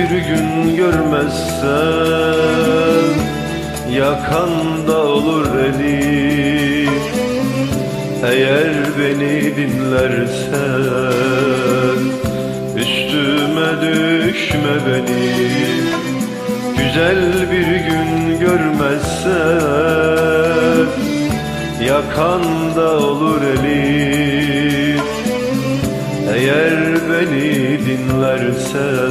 bir gün görmezsen Yakanda olur elim Eğer beni dinlersen Üstüme düşme benim Güzel bir gün görmezsen Yakanda olur elim Eğer beni dinlersen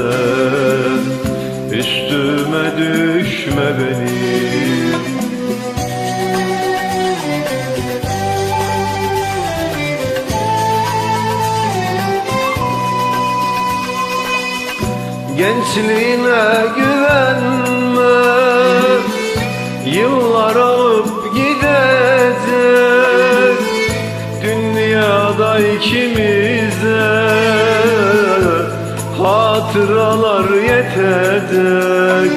Gençliğine güvenme. Yıllar alıp gidecek. Dünyada ikimize Hatıralar yetecek.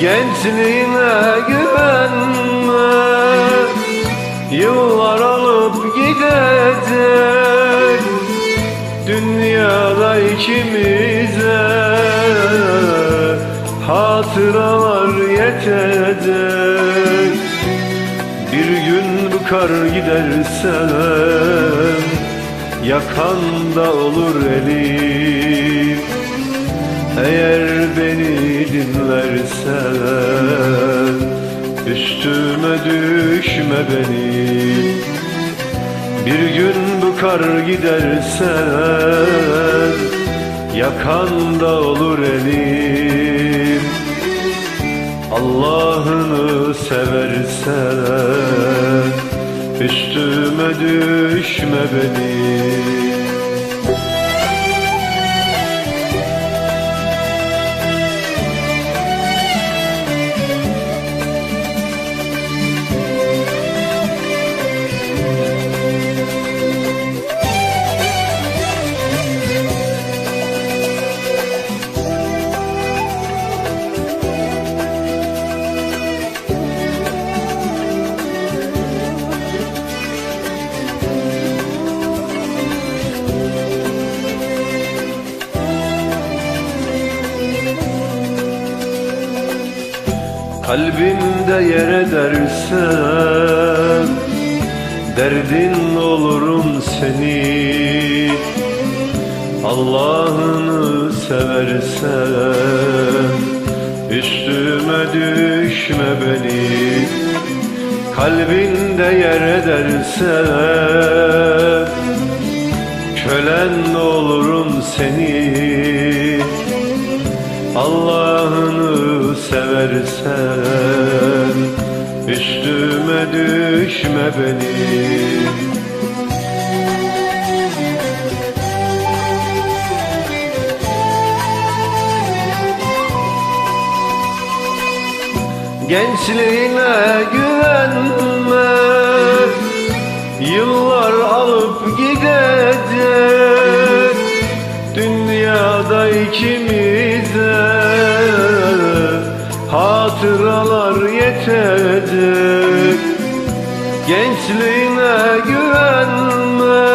Gençliğine güvenme. Yıllar alıp gidecek. Dünyada ikimize hatıralar yetecek. Bir gün bıkar gidersen yakanda olur elim. Eğer beni dinlersen üstüme düşme benim bir gün bıkar gidersen Yakanda olur elim Allah'ını seversen Üstüme düşme benim Kalbimde yer edersen Derdin olurum seni. Allah'ını seversen Üstüme düşme beni. Kalbinde yer edersen Seversen Üstüme düşme benim Gençliğine güvenme Yıllar alıp gidecek Yetecek Gençliğine güvenme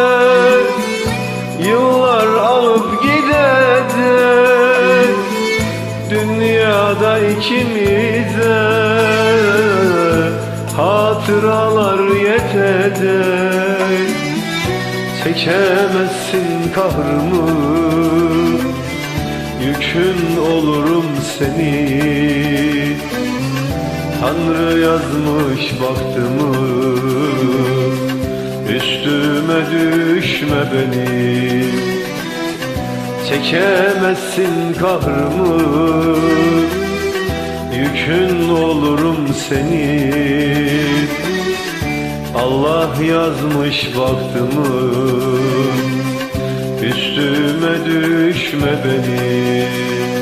Yıllar alıp gidecek Dünyada ikimize hatıralar yetecek Çekemezsin kahrımı Yükün olurum seni Tanrı yazmış baktımı Üstüme düşme benim Çekemezsin kahrımı Yükün olurum seni. Allah yazmış baktımı Üstüme düşme benim